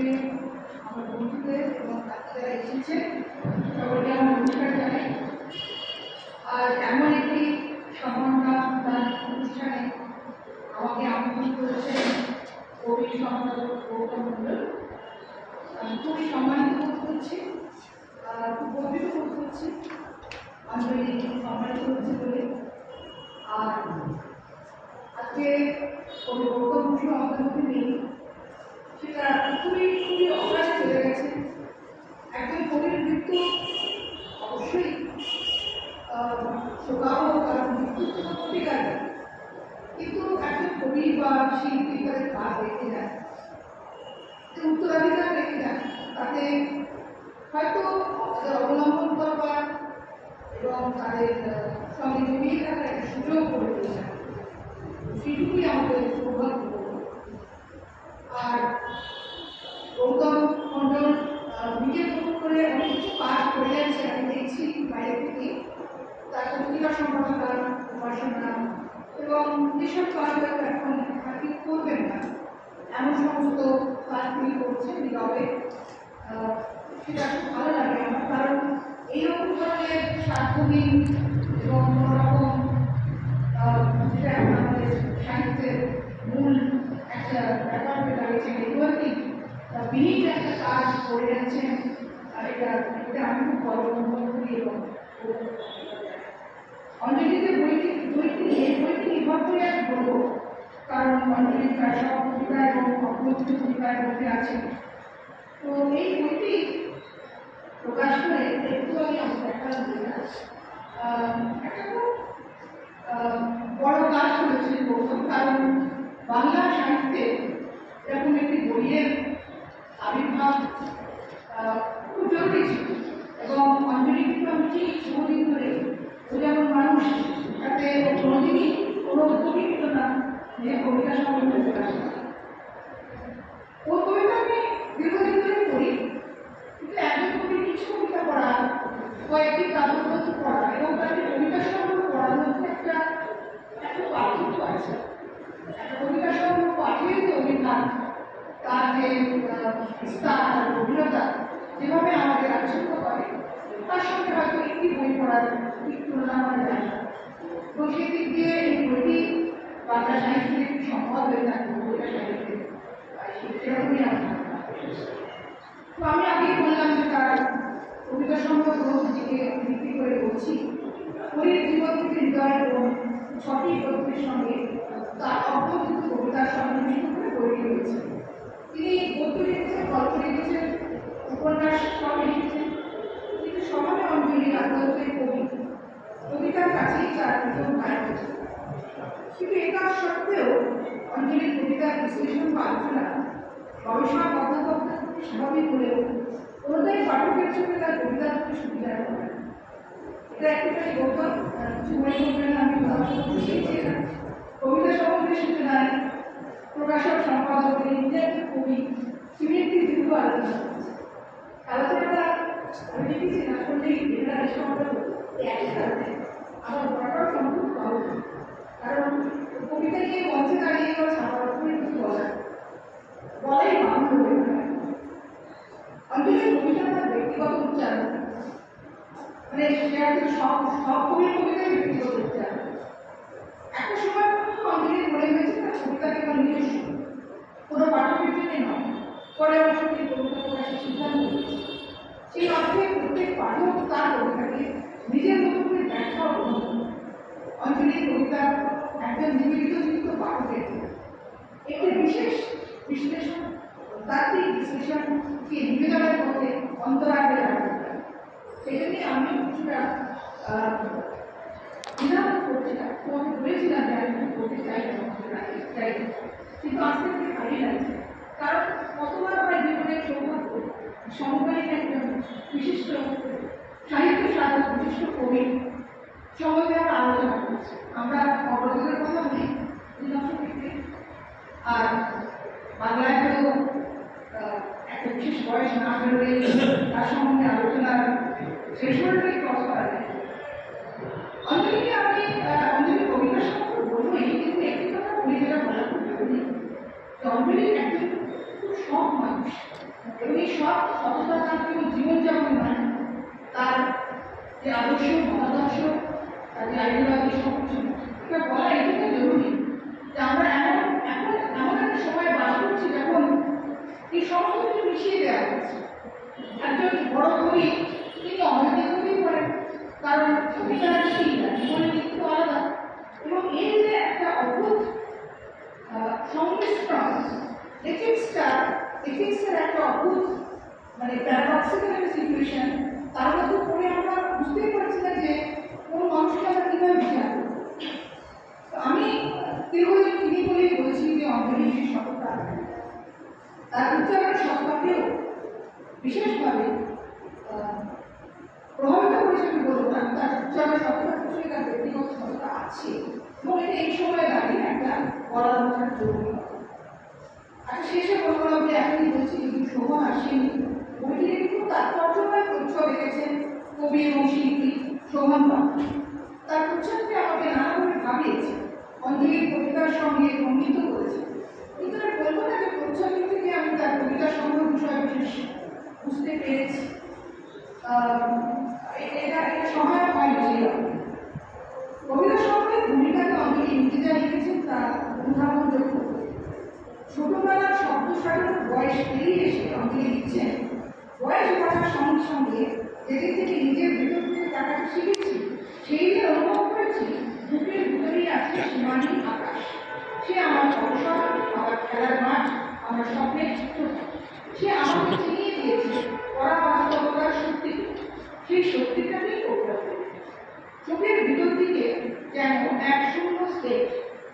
আমার বন্ধুদের এবং যারা এসেছে সকলকে আমার নমস্কার জানাই আর এমন একটি সম্মাননা অনুষ্ঠানে আমাকে আমন্ত্রণ করেছেন কবি সম্পাদক গৌতম মণ্ডল আমি খুবই সম্মানিত করছি খুব গর্বিত বোধ করছি বলে আর আজকে কবি গৌতম মধ্যে নেই সেটা খুবই খুবই অকালে চলে গেছে একজন কবির মৃত্যু অবশ্যই আহ, শোকাবহ কারণ মৃত্যু তো সত্যিকার কিন্তু একজন কবি বা শিল্পী তাদের কাজ রেখে যায় যে উত্তরাধিকার রেখে তাতে হয়তো অবলম্বন করবার এবং তাদের সঙ্গে জড়িয়ে সুযোগ করে দিয়েছে সেটুকুই আমাদের সৌভাগ্য সেটা খুব ভালো লাগে আমার কারণ এইরকম ধরনের স্বার্থহীন এবং কোনোরকম যেটা আমাদের সাহিত্যের মূল একটা ব্যাপার হয়ে দাঁড়িয়েছে নেটওয়ার্কিং বিনীত একটা কাজ করে যাচ্ছেন আর এটা এটা আমি খুব বড় অনুভব করি এবং অঞ্জলিতে বইটি বইটি এই বইটি নির্ভর করে আমি বলব কারণ অঞ্জলি প্রায় সব কবিতা এবং অগ্রগত কবিতার মধ্যে আছে তো এই বইটি প্রকাশ করে একটু একটা খুব বড় কাজ করেছেন গৌতম কারণ বাংলা সাহিত্যে এরকম একটি বইয়ের আবির্ভাব খুব জরুরি ছিল। এবং অঞ্জলি ঠিক বহুদিন ধরে ও যেমন মানুষ তাতে কোনোদিনই কোনো উদ্যোগই নিত না যে কবিতা সম্বন্ধে প্রকাশ করা। ও কবিতা আমি দীর্ঘদিন ধরে পড়ি কিন্তু একজন কবি কিছু কবিতা পড়া কয়েকটি কাব্যগ্রন্থ পড়া এবং তাকে কবিতা সংগ্রহ পড়ার মধ্যে একটা একটা পার্থক্য আছে একটা কবিতা সংগ্রহ পাঠিয়ে যে অভিধান তার যে বিস্তার তার গভীরতা যেভাবে আমাদের আচ্ছন্ন করে, তার সঙ্গে হয়তো একটি বই পড়ার তুলনা করা যায় না। তো সেই দিক দিয়ে এই বইটি বাংলা সাহিত্যের একটি সম্পদ হয়ে থাকে কবিতা সাহিত্যে আর সেরকমই তো আমি আগেই বললাম যে তার কবিতা সংগ্রহ গ্রন্থটিকে ভিত্তি করে বলছি। হরির জীবন হৃদয় এবং ছটি গ্রন্থের সঙ্গে তার অগ্রগত কবিতার সন্নিবেশ করে তৈরি তিনি গদ্য লিখেছেন, গল্প লিখেছেন, উপন্যাস সব লিখেছেন। কিন্তু সমানে অঞ্জলি আত্মহত্যের কবি, কবিতার কাছেই তার প্রথম হয়েছে কিন্তু এটা সত্ত্বেও অঞ্জলির কবিতার বিশ্লেষণ বা আলোচনা গবেষণা কথাবার্তা খুবই স্বাভাবিক হলেও কোনোটাই পাঠকের চোখে তার কবিতার প্রতি সুবিধা না। এটা একটুখানি গৌতম কিছু মনে করবেন আমি কবিতা সম্বন্ধে নাই। প্রকাশক, সম্পাদক একজন কবি একটি দীর্ঘ আলোচনা করেছেন। আলোচনাটা আমি লিখেছি না, শুনলেই এটা বরাবর সম্ভব পাবো কারণ কবিতা নিয়ে মঞ্চে দাঁড়িয়ে বা ছাড়া করে কিছু বলা বলাই বাংলা হয়ে যায় অঞ্জলির কবিতা তার ব্যক্তিগত উচ্চারণ মানে সে হয়তো সব সব কবির কবিতাই ব্যক্তিগত উচ্চারণ একটা সময় পর্যন্ত অঞ্জলির মনে হয়েছে তার কবিতা কেবল নিজস্ব কোনো পাঠকের জন্য নয় পরে অবশ্য তিনি কবিতা প্রকাশের সিদ্ধান্ত নিয়েছে সেই অর্থে প্রত্যেক পাঠক তার কবিতাকে নিজের মতো করে ব্যাখ্যা ও গ্রহণ করে। অঞ্জলির কবিতা একজন নিবেদিত জীবিত পাঠকের একটি বিশেষ বিশ্লেষণ তাত্ত্বিক বিশ্লেষণকে নিবেদনের মধ্যে অন্তরাগে রাখতে পারে আমি কিছুটা দ্বিধাবোধ করছিলাম বলেছিলাম যে আমি করতে চাই না চাই কিন্তু আস্তে আস্তে ভালোই লাগছে কারণ কতবার আমার জীবনে সৌভাগ্য সমকালীন একজন বিশিষ্ট সাহিত্য সাধক, বিশিষ্ট কবি, সম্বন্ধে আমরা আলোচনা করছি। আমরা অগ্রগতির কথা বলি আর বাংলায় তো বিশেষ বয়স না হলে তার সম্বন্ধে আলোচনার শেষ ক্রস কষ্ট আছে অনেকে আমি আহ, অঞ্জলি কবিতা সম্পর্কে বলবোই কিন্তু একটি কথা বলি যেটা বলা খুব জরুরি যে অঞ্জলি একজন খুব সৎ মানুষ আইডিওলজি সব কিছু এটা বলা এটুকু জরুরি যে আমরা এমন এখন এমন একটা সময় বাস করছি যখন এই সমস্ত কিছু মিশিয়ে দেওয়া হচ্ছে একজন বড় কবি তিনি অনৈতিক হতেই পারেন কারণ কবিতার কি জীবনের দিক তো আলাদা এবং এই যে একটা অদ্ভুত আহ, সংমিশ্রণ এথিক্সটা এথিক্সের একটা অদ্ভুত মানে প্যারাডক্সিক্যাল একটা সিচুয়েশন তার মধ্যে পড়ে আমরা বুঝতেই পারছি না যে কোন মানুষকে আমরা কীভাবে বিচার করব। আমি দীর্ঘদিন তিনি বলেই বলছি যে অঞ্জলি সততা তার উচ্চারণ সত্তাকেও বিশেষভাবে প্রভাবিত করেছে আমি বলব না তার উচ্চারণ সত্তার পিছনে তার ব্যক্তিগত সত্তা আছে। এবং এটা এই সময় দাঁড়িয়ে একটা বলার জরুরি আচ্ছা শেষে বলব যে এখনই বলছি কিন্তু শোভন আসেনি বইটির একটু তাৎপর্যময় তথ্য রেখেছেন কবি এবং শিল্পী তার উচ্চারণকে আমাকে নানাভাবে ভাবিয়েছে। অঞ্জলির কবিতার সঙ্গে খণ্ডিত করেছে। কিন্তু আমি বলব না থেকে আমি তার কবিতা সংগ্রহ বিষয়ে বিশেষ বুঝতে পেরেছি। এটা এটা সহায়ক হয় কবিতা সংগ্রহের ভূমিকাকে অঞ্জলি নিজে যা লিখেছেন তা উদাহরণযোগ্য ছোটবেলার শব্দ সাগর বয়স পেরিয়ে এসে অঞ্জলি লিখছেন বয়স বাড়ার সঙ্গে সঙ্গে যেদিন থেকে নিজের ভেতর থেকে তাকাতে শিখেছি সেই দিন অনুভব করেছি বুকের ভিতরেই আছে সীমাহীন আকাশ। সে আমার অবসর আমার খেলার মাঠ, আমার স্বপ্নের চিত্র। সে আমাকে চিনিয়ে দিয়েছে পড়া বাস্তবতার সত্যি সেই সত্যিটাকেই করতে চোখের ভিতর দিকে যেন এক শূন্য স্টেজ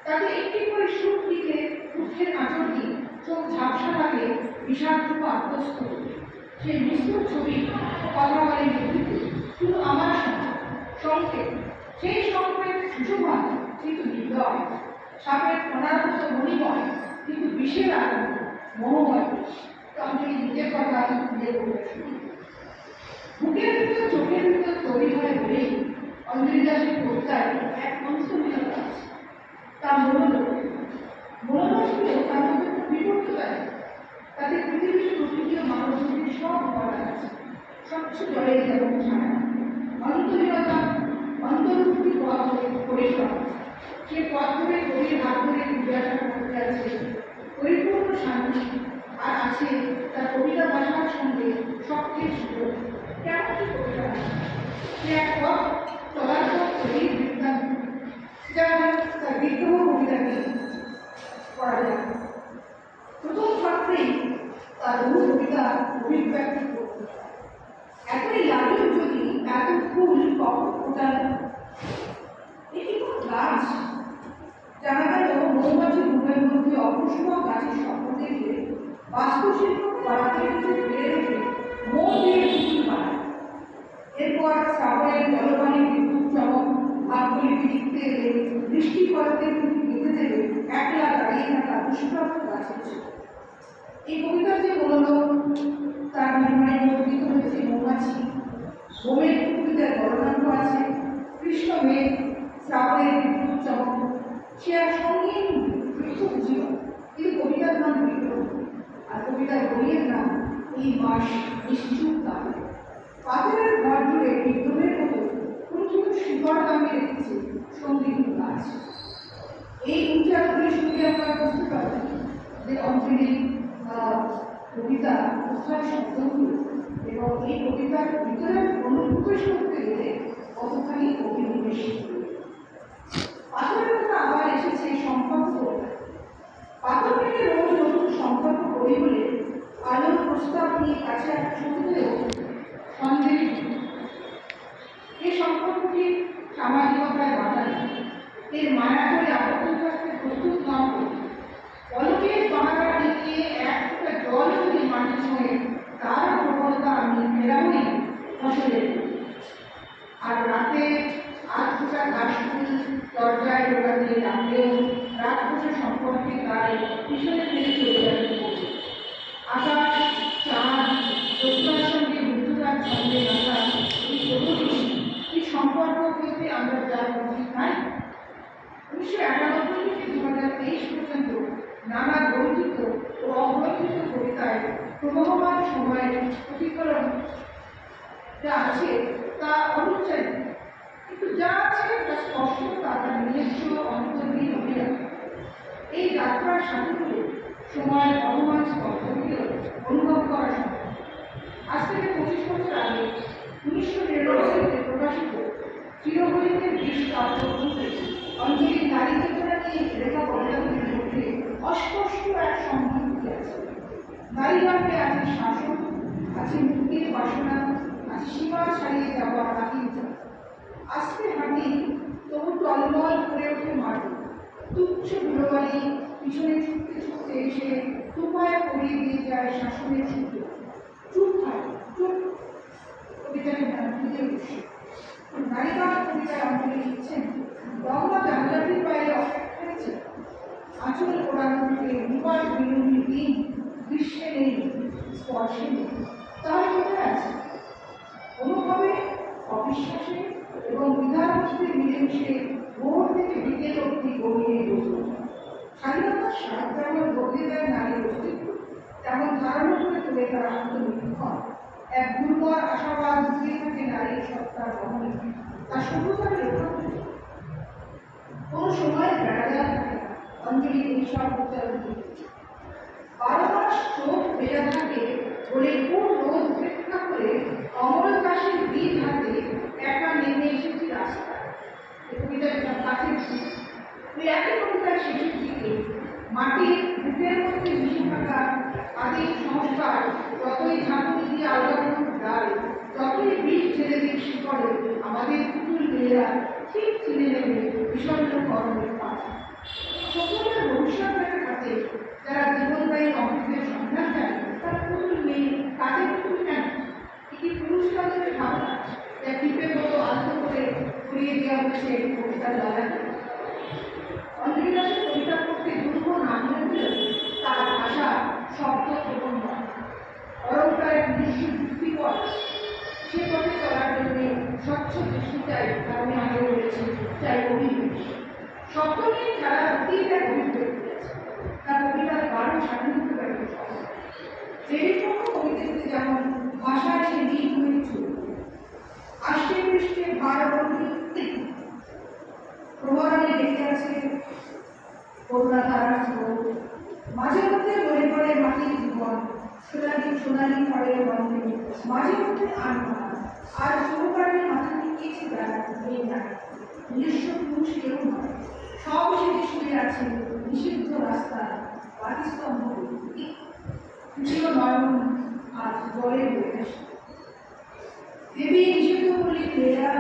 তাতে একটি করে সুখ দিকে দুঃখের আঁচড়টি চোখ ঝাপসা লাগে, বিষাক্ত আত্মস্থ সেই বিস্তর ছবি বলে মৃত্যুতে শুধু আমার সঙ্গে সংক্ষেপ সেই সংক্ষেপ সুশোভন কিন্তু হৃদয়। সাপের ফোনার মতো মণিময় কিন্তু বিষের আনন্দ তো আমি নিজের কথা নিজে বলতে শুনি বুকের ভিতর, চোখের ভিতর তৈরি হয়ে বলেই অঞ্জলি দাসের কবিতায় এক অংশবিলতা আছে। তা মনোলোক মনোলোক হলেও তার মধ্যে একটা বিপর্যয় আছে তাতে পৃথিবীর প্রকৃতি মানব সব বলা আছে। স্বচ্ছ জলের যেমন ছায়া। অন্তরীয়তা অন্তর্ভুক্তি পথ পরিশ্রম সে পথ ধরে কবির হাত ধরে জিজ্ঞাসা করতে আছে, পরিপূর্ণ শান্তি আর আছে তার কবিতা ভাষার সঙ্গে শক্তের সুযোগ। কেমন কি কবিতা সে এক পথ চলার পথ যেমন তার বিদ্রোহ কবিতাকে পড়া যায় তার কবিতা অভিব্যক্তি করতে এতই লাগেও যদি এত ফুল কখন গাছ জানা গেল মৌমাছি রূপের মধ্যে অপুষ্প গাছের স্বপ্ন দেখে বাস্তুশিল্প বাড়াতে কিছু বেড়ে ওঠে, মন দিয়ে কিছু বানায় এরপর শ্রাবণের জলপানি বিদ্যুৎ চমক হাতগুলি লিখতে এলে বৃষ্টি পড়াতে লিখে দেবে একলা দাঁড়িয়ে থাকা দুষ্প্রাপ্ত গাছের ছিল। এই কবিতার যে মনোলোক তার নির্মাণে নির্মিত হয়েছে মৌমাছি। বোমের কবিতার গণনাঙ্ক আছে। কৃষ্ণ মেঘ শ্রাবণের বিদ্যুৎ চমক। সে এক সঙ্গীন পৃথক জীবন। কিন্তু কবিতার নাম বিদ্রোহ আর কবিতার বইয়ের নাম এই মাস নিশ্চুপ কাল পাথরের ঘর জুড়ে বিদ্রোহের মতো কুঞ্চিত শিকড় দামে রেখেছে সংগীত গাছ। এই উচ্চারণগুলি শুনলে আমরা বুঝতে পারছি যে অঞ্জলি আহ, কবিতা কোথায় শব্দগুলো এবং এই কবিতার ভিতরে অনুপ্রবেশ করতে গেলে কতখানি অভিনিবেশ পাথরের সম্পর্ক বলতে আমরা যার মধ্যে নাই উনিশশো একানব্বই থেকে দু হাজার তেইশ পর্যন্ত নানা গ্রন্থিত ও অগ্রন্থিত কবিতায় প্রবহমান সময়ের প্রতিফলন যা আছে তা অনুচ্চারিত কিন্তু যা আছে তা স্পষ্টতা তার নিজস্ব অন্তর্গীন অভিযান এই যাত্রার সাথে করে সময়ের বহমান স্পর্শকে অনুভব করা সম্ভব। আজ থেকে পঁচিশ বছর আগে উনিশশো নিরানব্বইতে প্রকাশিত চিরহরিতের বিশ কাব্যগ্রন্থে অঞ্জলির নারী চেতনা নিয়ে লেখা কবিতাগুলির মধ্যে অস্পষ্ট এক সম্ভ্রান্তি আছে। নারীগর্ভে আছে শাসন আছে মুক্তির বাসনা আছে সীমা ছাড়িয়ে যাওয়ার আকিঞ্চা আস্তে হাঁটি তবু টলমল করে ওঠে মাটি তুচ্ছ ধুলোবালি পিছনে ছুটতে ছুটতে এসে তুপায় পড়িয়ে দিয়ে যায় শাসনের ছুটে চুপ থাক, চুপ। কবিতাটি নাম খুঁজে নায়িকা কবিতার অঞ্জলি লিখছেন দমা জানলাটির বাইরে অপেক্ষা করেছে আঁচল ওড়ানো থেকে নিপাত বিনুনি দিন গ্রীষ্মে নেই স্পর্শে নেই তাহলে কোথায় আছে অনুভবে অবিশ্বাসে এবং মধ্যে মিলেমিশে ভোর থেকে বিকেল অব্দি গড়িয়ে গেল স্বাধীনতার স্বাদ যেমন বদলে দেয় নারীর অস্তিত্ব তেমন ধারণা করে তোলে তার আত্মনির্ভর এক দুর্বল আশাবাদ লুকিয়ে থাকে নারীর সত্তার বহনে। তার সভ্যতার লেখা কোনো সময় বেড়া দেওয়া থাকে অঞ্জলি বারো মাস চোখ ভেজা থাকে বলে কোন রোদ উপেক্ষা করে কাশির হাতে একা নেমে এসেছি রাস্তায়। কাছে ওই একই কবিতার শেষের দিকে মাটির বুকের মধ্যে আদিম সংস্কার, যতই ঝাঁকুনি দিয়ে আলোড়ন ডাল, যতই বীজ ছেড়ে দিক শিকড়ে, আমাদের পুতুল মেয়েরা ঠিক চিনে নেবে বিষণ্ণ কর্মের পাঠ। সকলের ভবিষ্যতের কাছে যারা জীবনদায়ী অমৃতের সন্ধান দেয়, তার পুতুল মেয়ে, কাজে পুতুল কেন? কি পুরুষকালের ভাবনা? যা টিপে মতো আনন্দ করে ঘুরিয়ে দেওয়া হচ্ছে কবিতার লড়াই অঞ্জলি দাসের কবিতা পড়তে দুর্গ না হলেও তার ভাষা শব্দ এবং নয় অরণটার এক নিজস্ব যুক্তিপথ সে পথে চলার জন্য স্বচ্ছ চাই কারণে আগে রয়েছে চাই অভিবেশ শব্দ নিয়ে যারা অতীত এক তার কবিতার গাঢ় স্বাধীনতা ব্যক্ত দেবীর পক্ষ কবিতাতে যেমন ভাষায় সে নীল হয়েছে আষ্টে পৃষ্ঠে ভার বন্ধি প্রহরণে লেগে আছে স্রোত মাঝে মধ্যে মনে পড়ে মাটির জীবন। সোনালি সোনালি ফলের গন্ধে মাঝে মধ্যে আনমনা। আর সহকারে মাথা বেড়াতে না নিজস্ব পুরুষ কেউ নয় সব সেটি শুয়ে আছে নিষিদ্ধ রাস্তায় পাকিস্তম্ভ তৃতীয় নয়ন আজ জলে বয়ে দেবী নিষিদ্ধ বলি মেয়েরা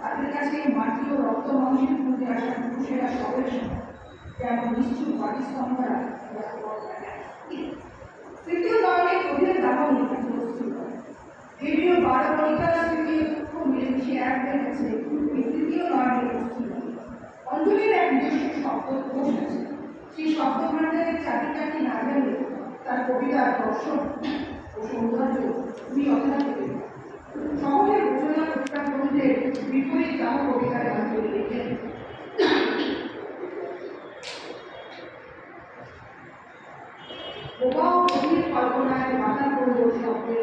তাদের কাছে মাটি ও রক্ত মাংসের মধ্যে আসা পুরুষেরা সবের যেমন নিশ্চুপ পাকিস্তম্ভরা তৃতীয় দলে ওদের দাবানি প্রস্তুত করে দেবী ও বারবণিকার স্মৃতি মিলেমিশে এক হয়ে গেছে তৃতীয় প্রস্তুত অঞ্জলির এক শব্দ কোষ আছে সেই শব্দ ভাণ্ডারের চাবিকাঠি না জানলে তার কবিতার দর্শন ও সৌন্দর্য তুমি অথা পেতে। শহরের রচনা প্রস্তাব গ্রন্থের বিপরীত দাহ কবিতার অঞ্জলি লিখেন কল্পনায় মাথা পড়ল শব্দের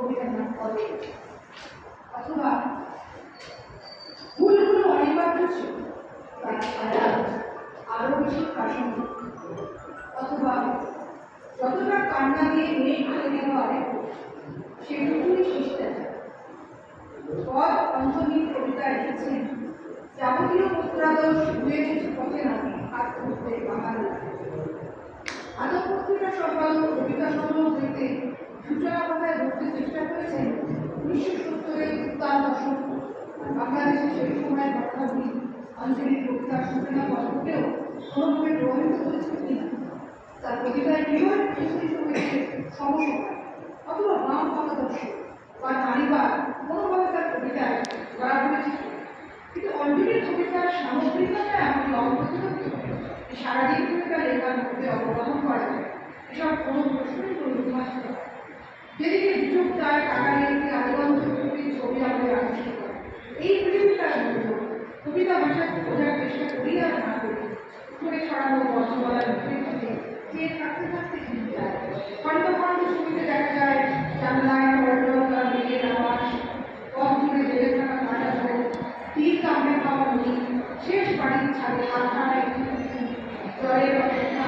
নাম পদে অথবা ভুলগুলো অনিবার্য ছিল তাই ছায়া আরও বেশি প্রাসঙ্গিক অথবা যতটা কান্না দিয়ে মেঘ তৈরি হয় সেটুকুই শিষ্টাচার পদ অন্তহীন কবিতায় লিখেছেন যাবতীয় পুত্রাদোষ ধুয়ে কিছু পথে নামে হাত করতে বাঙাল আদব পত্রিকা সম্পাদক কবিতা সংগ্রহ হইতে সূচনা চেষ্টা করেছেন উনিশশো সত্তরের উত্তাল দশক বাংলাদেশে সেই সময় ঘটনাগুলি আঞ্চলিক কবিতার সূচনা গল্পকেও কোনোভাবে প্রভাবিত করেছে কিনা? তার কবিতায় কেউ প্রস্তুত হয়েছে সমস্যা অথবা বাম মতাদর্শ কোনোভাবে তার কবিতায় ধরা পড়েছে কিন্তু অঞ্জলির কবিতার সামগ্রিকতা এমন অপ্রতিরোধ সারাদিন কবিতা লেখার মধ্যে অবগাহন করা যায়। এসব কোনো প্রশ্নই প্রতিমাস যেদিকে সুযোগ তার টাকা একটি আদিগন্ত প্রকৃতির ছবি আমাদের আকর্ষিত করে। এই পৃথিবীটার মধ্যে কবিতা ভাষাকে বোঝার চেষ্টা করি আর না করি করে ছড়ানো বর্ষমালার থেকে যে থাকতে থাকতে কিন্তু যায়। খণ্ড খণ্ড ছবিতে দেখা যায় জানলায় তার মেয়ের আওয়াজ, পথ জুড়ে জেলে থাকা কাটা ঝোল তীর কামড়ে খাওয়া নদী শেষ বাড়ির ছাদে আধারা একটু জলের অপেক্ষা,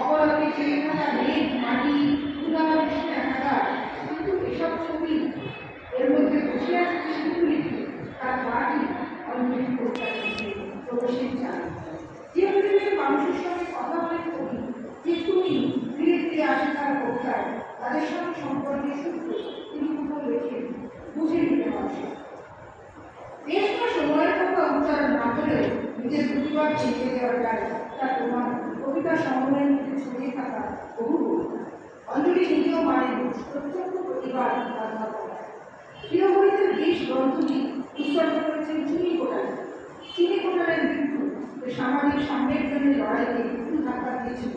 অপরাধে ছেড়ে থাকা মেঘ মাটি তুলা ছবি। এর মধ্যে বসে আছে যে তার বাড়ি অঞ্জলি প্রত্যাশী চাল যে পরিবেশে মানুষের সঙ্গে কথা বলে কবি যে তুমি ধীরে ধীরে আসে তার কবিতায় তাদের সঙ্গে সম্পর্কে সূত্র তিনি কোথাও রেখে বুঝে নিতে পারছে বেশ কোনো সময়ের কথা উচ্চারণ না করেও নিজের প্রতিবাদ শিখিয়ে দেওয়া যায় তার প্রমাণ কবিতা সংগ্রহের মধ্যে ছড়িয়ে থাকা বহু অঞ্জলি নিজেও মানে প্রত্যক্ষ প্রতিবাদ বাধা করা প্রিয় কবিতার বেশ গ্রন্থটি উৎসর্গ করেছেন চুনি কোটাল চুনি কোটালের মৃত্যু সামাজিক সাম্যের জন্য লড়াইকে মৃত্যু ধাক্কা দিয়েছিল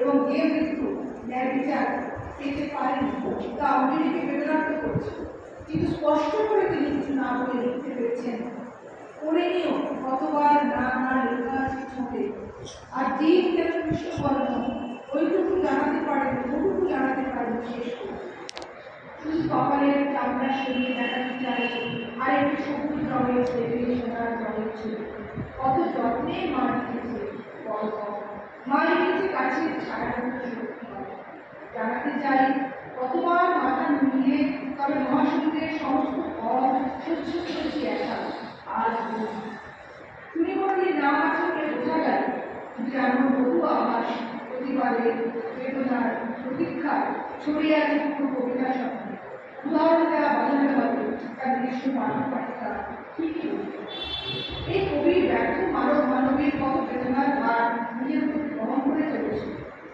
এবং যে মৃত্যু ন্যায় বিচার পেতে পারেন, তা অঞ্জলিকে বেদনার্থ করেছিল কিন্তু স্পষ্ট করে তিনি কিছু না বলে লিখতে পেরেছেন, পড়ে নিও, কতবার না না লেখা আছে ছোটে আর দিন যেন কৃষ্ণবর্ণ ওইটুকু জানাতে পারেন ওটুকু জানাতে পারেন, শেষ শুধু কপালের চামড়া সরিয়ে দেখাতে চাই? আর একটু সবুজ রঙের ছেলে, সোনার রঙের ছিল। কত যত্নে মা লিখেছে মা লিখেছে কাছে ছাড়া জানাতে চাই, কতবার মাথা নুয়ে তবে মহাসমুদ্রের সমস্ত ফল স্বচ্ছ করেছি একা। আজ তুমি বলি নাম আছে বোঝা গেল যে এমন বহু আভাস প্রতিবাদের বেদনার প্রতীক্ষা ছড়িয়ে আছে পুরো কবিতার সঙ্গে। উদাহরণ দেওয়া হবে তার নিজস্ব মানব পাঠিকা ঠিকই। এই কবির ব্যর্থ মানব মানবীর কত বেদনার ভার নিজের বহন করে চলেছে।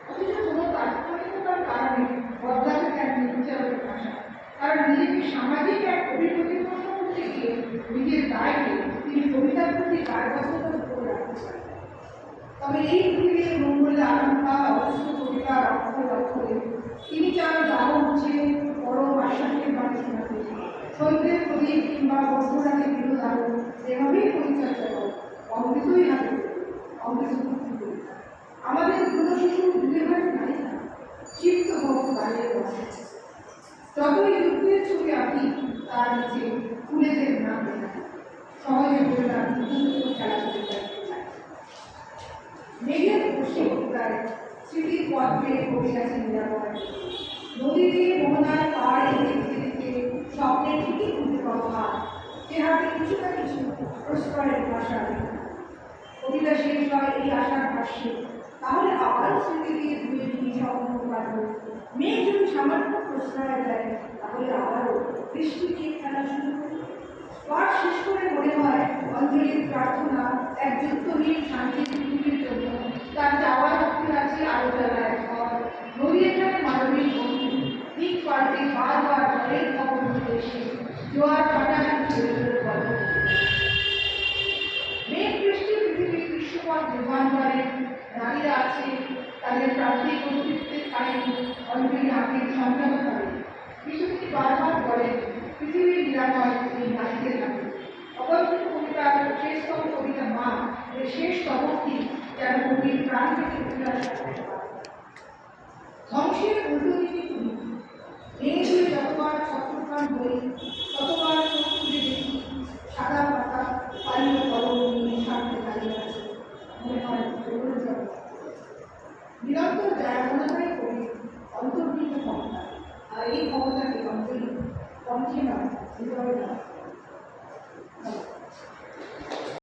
অথচ কোনো তাৎক্ষণিকতার কারণে বদলাতে চান নির্বিচারের ভাষা। কারণ নিজেকে সামাজিক এক কবির প্রতিপন্ন করতে গিয়ে নিজের দায়কে তিনি কবিতার প্রতি দায়বদ্ধতার উপর রাখতে চান তবে এই পৃথিবীর মঙ্গলে আনন্দা অবশ্য কবিতার অক্ষর অক্ষরে তিনি চান দাহ মুছে পরম আশ্বাসের শোনাতে। সৈন্যের প্রদীপ কিংবা বন্ধুরাকে বিরোধ আরও এভাবেই পরিচর্যা করো অমৃতই হাতে অমৃত আমাদের কোনো শিশু ভাগে নাই না ক্ষিপ্ত হোক দাঁড়িয়ে বসে। যতই যুদ্ধের ছবি আঁকি, তার নিচে ফুলেদের নাম সহজে বললাম খেলা করতে চাইতে চাই মেঘের বসে প্রায় স্মৃতির পথ পেয়ে বসে আছে নিরাপদ নদী দিয়ে মোহনার পাড়ে দেখতে দেখতে স্বপ্নে ঠিকই খুঁজে হাত যে কিছু না কিছু প্রস্তারের ভাষা কবিতা শেষ হয় এই আশার ভাষ্যে। তাহলে আবার স্মৃতি দিয়ে ধুয়ে ধুয়ে স্বপ্ন পারব মেঘ যদি সামান্য প্রশ্রয় দেয়, তাহলে আবারও বৃষ্টি দিয়ে খেলা শুরু করবে পাঠ শেষ করে মনে হয় অঞ্জলির প্রার্থনা এক যুদ্ধহীন শান্তির পৃথিবীর জন্য তার চাওয়ার শক্তি আছে আলো জ্বালা এক ঘর এখানে মানবিক বন্ধু। দিক পাল্টে বারবার জলের খবর নিতে এসে? জোয়ার গল্প মেঘ বৃষ্টি পৃথিবীর দৃশ্যপট রূপান্তরে নারীরা আছে, তাদের প্রান্তিক কর্তৃত্বের কাহিনী অঞ্জলি সংগ্রাম করে বিশ্বটি বারবার বলেন, পৃথিবীর নিরাময় তিনি নারীদের নামে অবন্তিত কবিতার শেষতম কবিতা মা এর শেষ তমকটি যেন কবির প্রাণ থেকে উঠে আসা ধ্বংসের উল্টো দিকে তুমি চুরে যতবার ছত্রপ্রাণ হই